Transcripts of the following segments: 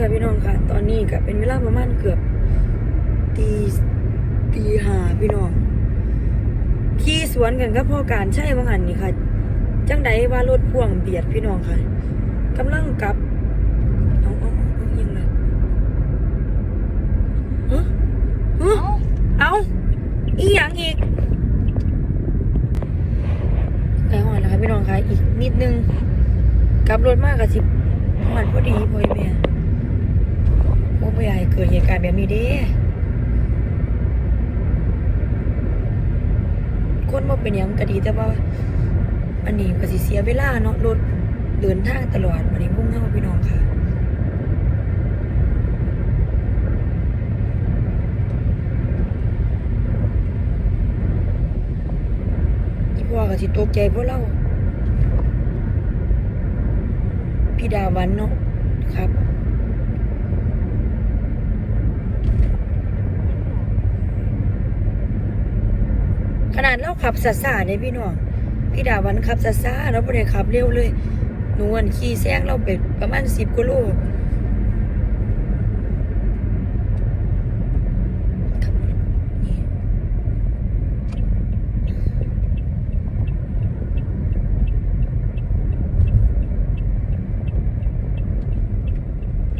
ค่ะพี่น้องค่ะ ตอนนี้ก็เป็นเวลาประมาณเกือบตีตีห้าพี่น้องขี่สวนกันกับพ่อการใช่ว่างันนี่ค่ะ จังใดว่ารถพ่วงเบียดพี่น้องค่ะกำลังกลับเอาเอาเอาเอยิงเลยฮะฮะเอาอีหยังอีกไก่หอนนะคะพี่น้องค่ะอีกนิดนึงกลับรถมากกับสิบหอนพอดีพ่อยแม่ โอ้พ่อใหญ่เกิดเหตุการณ์แบบนี้เด้คนมาเป็นยังก็ดีแต่ว่า อันนี้ก็สิเสียเวลาเนาะรถเดินทางตลอดวันนี้มุ่งเข้าพี่น้องค่ะอีพ่อก็สิตกใจพวกเรา พี่ดาวันเนาะครับ ข นาดเราขับซาซาเนี่ยพี่น้องพี่ดาวันขับซาซาเราไม่ได้ขับเร็วเลยหนูอันขี่แซงเราไปประมาณสิบกิโล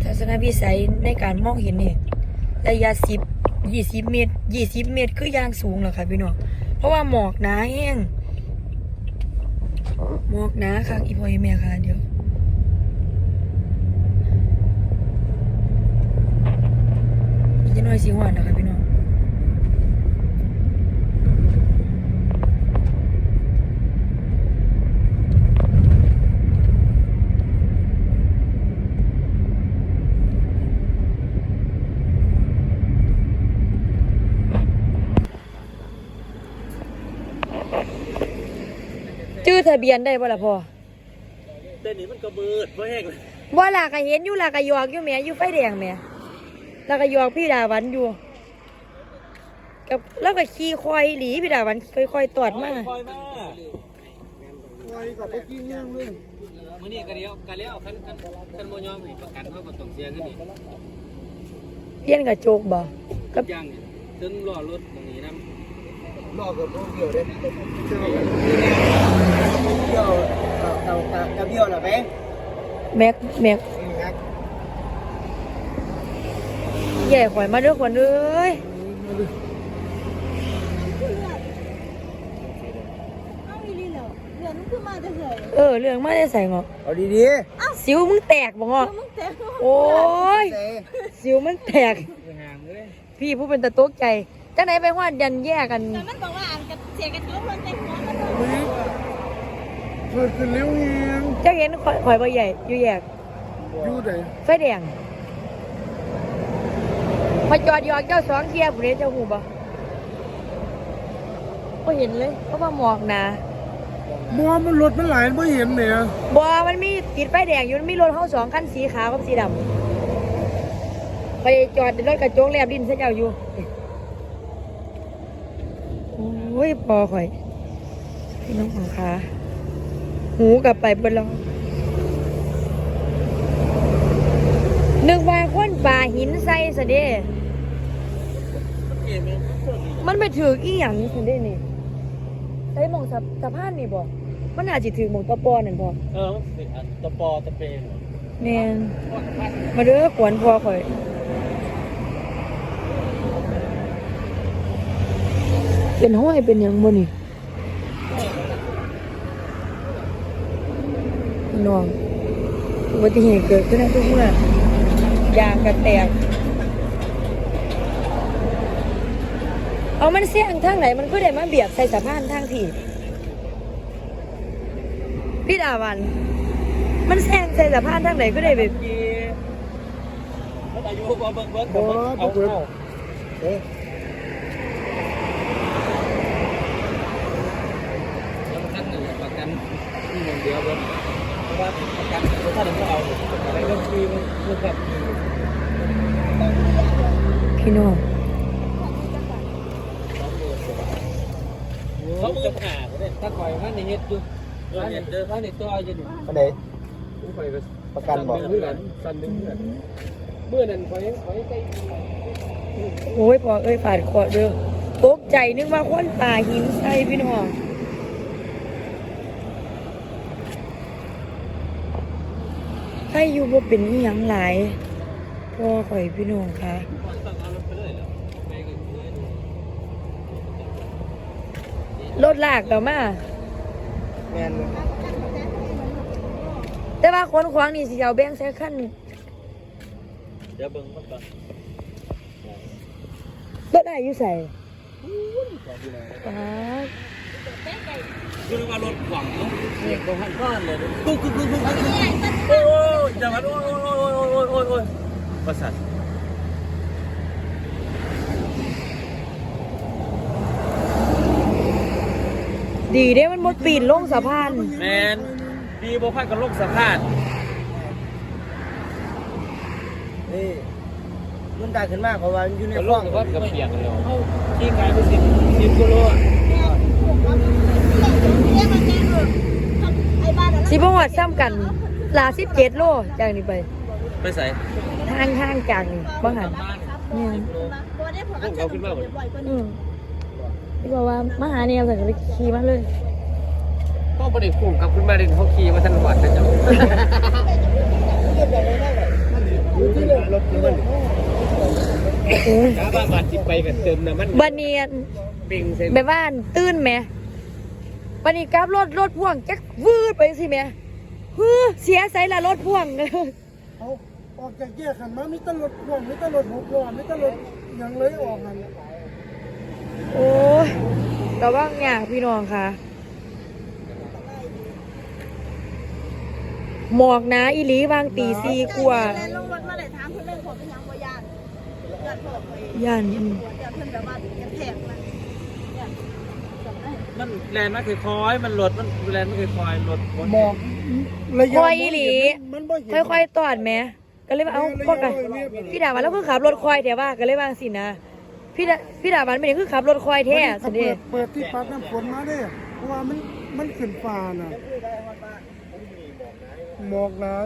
ทัศนวิสัยในการมองเห็นเนี่ยระยะสิบยี่สิบเมตรยี่สิบเมตรคือยางสูงเหรอคะพี่น้อง เพราะว่าหมอกหนาแห้งหมอกหนาค่ะอีพออีแม่ค่ะเดี๋ยวจะน้อยสิหวานนะคะพี่น้อง จื้อทะเบียนได้บ่ล่ะพ่อเดี๋ยวนี้มันกระเบิดเพราะแห้งเลยว่าลากะเห็นอยู่ลากะยอกอยู่แหม่อยู่ไฟแดงแหม่ลากะยอกพี่ดาวันอยู่กับแล้วก็ขี่ควายหลีพี่ดาวันค่อยๆตอดมาคอยมาไว้กับไปกินย่างเลยมื่อนี้กระเดียวกระเดียวคันคันคันโมยอมให้ประกันเขาก็ต้องเสียเงินอีกเพี้ยนกับโจกบ่กับย่างเนี่ยถึงรอรถตรงนี้นะรอกับพวกเดียวเด้ เที่ยวเที่ยวเต่าเต่าเต่าเบี้ยวเหรอแม่แม็กแม็กแม็กแย่ข่อยมาเด้อขวัญเอ้ยเอาอีหลีเหรอเดี๋ยวมึงขึ้นมาจะเฉยเออเรื่องมาได้ใส่งอกเอาดีสิวมึงแตกบ่งอกแล้วมึงเต็มโอ้ยๆเซ่สิวมันแตก ไปห่างเลยพี่ผู้เป็นตะตกใจจังไหนไปฮอดยันแย่กัน แต่มันบอกว่าอ่านกับเสียกันทุกคนในหัวมันเกิดขึ้นเร็วเองเจ้าเห็นข่อยข่อยบ่ใหญ่อยู่แยกอยู่ไหนไฟแดงมาจอดหยอกเจ้าสองเทียบผู้ใดเจ้าหูบ่ก็เห็นเลยเพราะว่าหมอกหนาบัวมันรถมันหลายไม่เห็นเนี่ยบ่มันมีติดไฟแดงอยู่มันมีรถเฮาสองคันสีขาวกับสีดำไปจอดรถกระจกแลบดินซะเจ้าอยู่โอ้ยปอข่อยพี่น้องของขา หูกลับไปเบิ่แล้วนึกว่าคนป่าหินใส่ซะเด้เกมมันเครื่องนี้มันไปถืออีหยังซะเด้นี่ใส่หมองสะสะพานนี่บ่มันอาจสิถือหมองตะปอนั่นบ่เออมันเป็นอันตะปอตะเปนแม่นมาเด้อขวนพอข่อยเป็นห้อยเป็นหยังบ่นี่ พี่น้องอุบัติเหตุเกิดขึ้นได้ทุกเมื่อยางกระแตก เอามันเสี่ยงทางไหนมันก็ได้มาเบียดใส่สะพานทางที่พี่ดาวัน มันแซงใส่สะพานทางไหนก็ได้แบบกีมันอายุบ่เบิ่งเบิ่งบัวเอาเปิดเอา เอ๊ะ แล้วมันคันหนึ่งประกันที่หนึ่งเดียวเบิ่ง เพราะว่าประกันถ้าถึงเอาอะไรก็ฟรีมันมันแบบพี่น้องเขาเมือขาดเลยถ้าคอยมันในเฮ็ดอยู่ถ้าเฮ็ดเดินถ้าในตัวอยู่นี่อันไหนผู้คอยก็ประกันบอกเดือนสั่นเมื่อนั้นขอยขอยใส่โอ้ยพอเอ้ยฝาดคอเด้อตกใจนึกว่าคนป่าหินใส่พี่น้อง ให้อยู่บ่เป็นอีหยังหลายพ่อข่อยพี่น้องค่ะรถลากเรามา แมนเลยแต่ว่าคนขวางนี่สิเอาแบ่งใส่คันเดี๋ยวเบิ่งก่อนรถได้อยู่ใส่ป๊าดคือว่ารถขวางเนาะเสียงของหันบ้านเลยกุ๊กกุ๊กกุ๊กกุ๊กโอ้ย จังหวะโอ้ยโอ้ยโอ้ยโอ้ยโอ้ยโอ้ยโอ้ยประสาทดีเด้มันบ่ปีนลงสะพานแมนดีบ่พันกับโลกสะพานนี่มันได้ขึ้นมากเพราะว่ามันอยู่ในกับคโลลอกงสะพานกับเปียกเลยที่กลายเป็นสิบสิบกิโลอะไอ้บ้านนั้นสิบ่ฮอดซ้ำกัน ลา17โลจากนี้ไปไปใส่ทางทางจากนี่บ่หันเนี่ยตัวได้ผลกันเดี๋ยวบ่อยกว่าอืนี้มที่บอกว่ามาหาเนี่ยสั่งเลยขี่มาเลยก็บริคุ้มกับคุณมาเรนเขาขี่มาทันวัดนะจ๊ะอยู่ที่เลยรถมันโอ้ยถ้าบ้าบาดจิไปกันเติมน้ำมันบันเนียนปิงใส่แบบว่าตื่นไหมบันนี้กลับรถรถพ่วงจักวืดไปสิแม่ฮือ เสียใส่ละรถพ่วงเอาออกจากแยกขันมามีแตลดพ่วงมีแตลดหกล้อมีแตลดยังเลยออกหันโอ้ยระวังเนี่ยพี่น้องค่ะ หมอกหนาอีหลีวางตีซีกว่า แล้วลงรถมาเลยถามเพื่อนเรื่องผมเป็นยังบ่ยานยานเพิ่มไปย่านอืมยาน เพิ่นแบบว่าแพงมันยานจำได้ มันแลนด์มันคือคอยมันรถมันแลนด์มันคือคอยรถมองระยะคอยอีหลีมันบ่เห็น ค่อยๆตอดแหม่ก็เลยว่าเอาพวกกันพี่ดาวันแล้วคือขับรถควายแต่ว่าก็เลยว่าสินะพี่ดาพี่ดาวันไม่ได้คือขับรถควายแท้ถ้าสิเด้ เปิดเปิดที่ปัดน้ำฝนมาเด้เพราะว่ามันมันขึ้นฟ้าน่ะหมอกหนา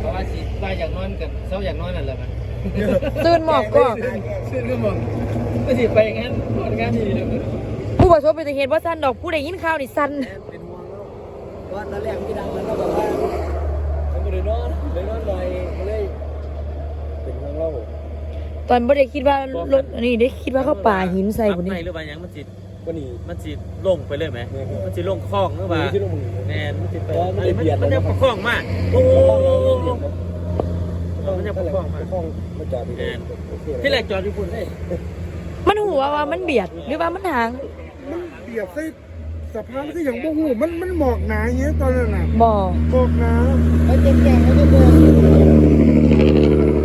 เพราะว่าสิว่าอยากนอนกับเศร้าอยากนอนนั่นแหละมัน ตื่นหมอกก็ซึ่งก็มองก็สิไปงั้นนอนงั้นดีเลยผู้ประสบอุบัติเหตุว่าสั้นดอกผู้ใดยินข่าวนี่สั้นเป็นห่วงแล้วว่าตอนแรกที่ดังนั้นเราบอกว่าผมก็เลยนอนเลยนอนลอยก็เลยเป็นห่วงเราตอนบ่ได้คิดว่ารถอันนี้ได้คิดว่าเขาป่าหินใส่บุนี่นี่หรือว่าหยังมันจิตวันนี้มันจิตลงไปเลยไหม มันจิตลงคลองหรือว่าที่ลงมือแนนมันจิตไปเพราะมันได้เบียดมันยังประคองมากโอ้โห มันยังประคองมากห้องมาจอดดีๆที่แรกจอดอยู่พุ่นเอ้ยมันหัวว่ามันเบียดหรือว่ามันห่าง มันเบียดใส่สะพานคืออย่างบ่หูมันมันหมอกหนาอย่างเงี้ยตอนนั้นน่ะบ่หมอกหนาแล้วเจ็บแก่แล้วก็เบิก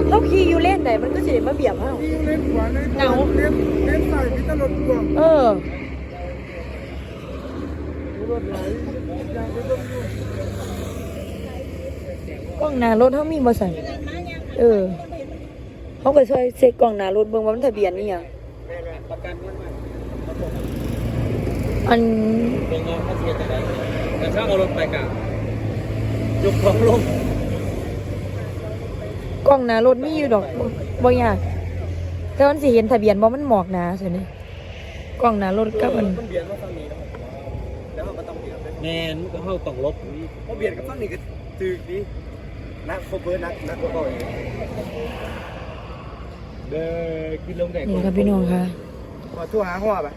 เขาขี่อยู่เล่นใดมันก็สิได้มาเบียดเฮาที่เล่นขวาในเล่นเล่นซ้ายมีตลอดกว่าเออรถไหลยางไปเบิ่งอยู่กล้องหน้ารถเฮามีบ่สั่น เออเขาก็ช่วยเช็คกล้องหน้ารถเบิ่งว่ามันทะเบียนนี่หยังประกันมันมาอันลงเอาเขาเสียจะได้แต่ถ้าเอารถไปกะยกของลงกล้องหน้ารถมีอยู่ดอกบ่บ่ยากแต่มันสิเห็นทะเบียนบ่มันหมอกหนาซั่นนี่กล้องหน้ารถกับอันมันเบียดมาฝั่งนี้แล้วมันก็ต้องเบียดแมนมันก็เข้าต้องลบเพราะเบียดกับฝั่งนี้ก็ตึกดี นักโคเวอร์นักนักก็บ่อยเด้อขึ้นลงแดกนี่ครับพี่น้องค่ะว่าทั่วหาหัวป่ะ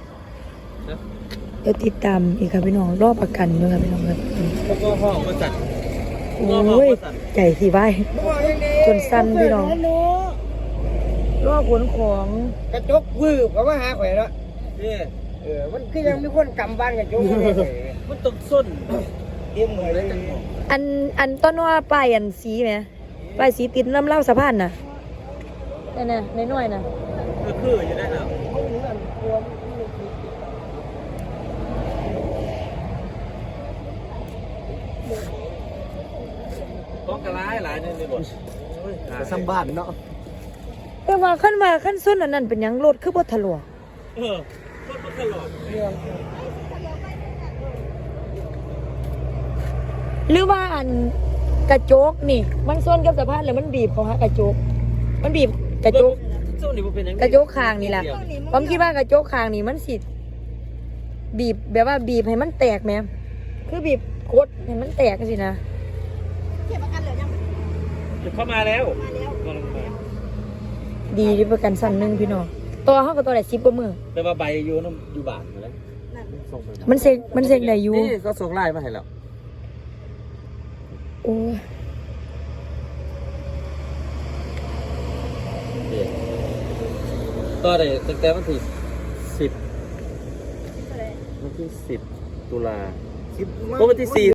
เดี๋ยวติดตามอีกครับพี่น้องรอบประกันด้วยครับพี่น้องครับแล้วก็ห้องมาสั่นโอ้ยใจสิไว้จนสั่นพี่น้องรอบขนของกระจกวืบก็มาหาข่อยแล้วนี่เออมันคือยังมีคนกำบ้านกระจกอยู่เลยมันต้องส้น เตรียมข่อยเลยอันอันต้นว่าป้ายอันสีไหมป้ายสีติดน้ำเล่าสะพานน่ะนั่นน่ะน้อยๆน่ะก็คืออยู่ได้แล้วต้องกระไรหลายเนี่ยในรถสัมบ้านเนาะแต่ว่าขั้นว่าขั้นส้นอันนั้นเป็นหยังรถคือบ่ทะลวงเออรถมันตลอด หรือว่าอันกระจกนี่ มันส้นกับสะพานแล้วมันบีบเขาฮะกระจก มันบีบกระจกช่วงนี้มันเป็นยังไงกระจกคางนี่แหละผมคิดว่ากระจกคางนี่มันสิบีบแบบว่าบีบให้มันแตกไหมคือบีบกดให้มันแตกสินะเข็มประกันเหลือยังจะเข้ามาแล้วมาแล้วกำลังมาดีที่ประกันสั้นหนึงพี่น้องตัวเขาก็ตัวได้สิบกว่ามือแต่ว่าใบอยู่น้ำอยู่บาทมาแล้วนั่นส่งไปมันเซ็งมันเซ็งได้อยู่นี่ก็ส่งไลน์มาให้แล้ว โอ้ยก็ได้ตั้งแต่วันที่สิบเท่าไหร่วันที่สิบตุลาสิบเพราะวันที่สี่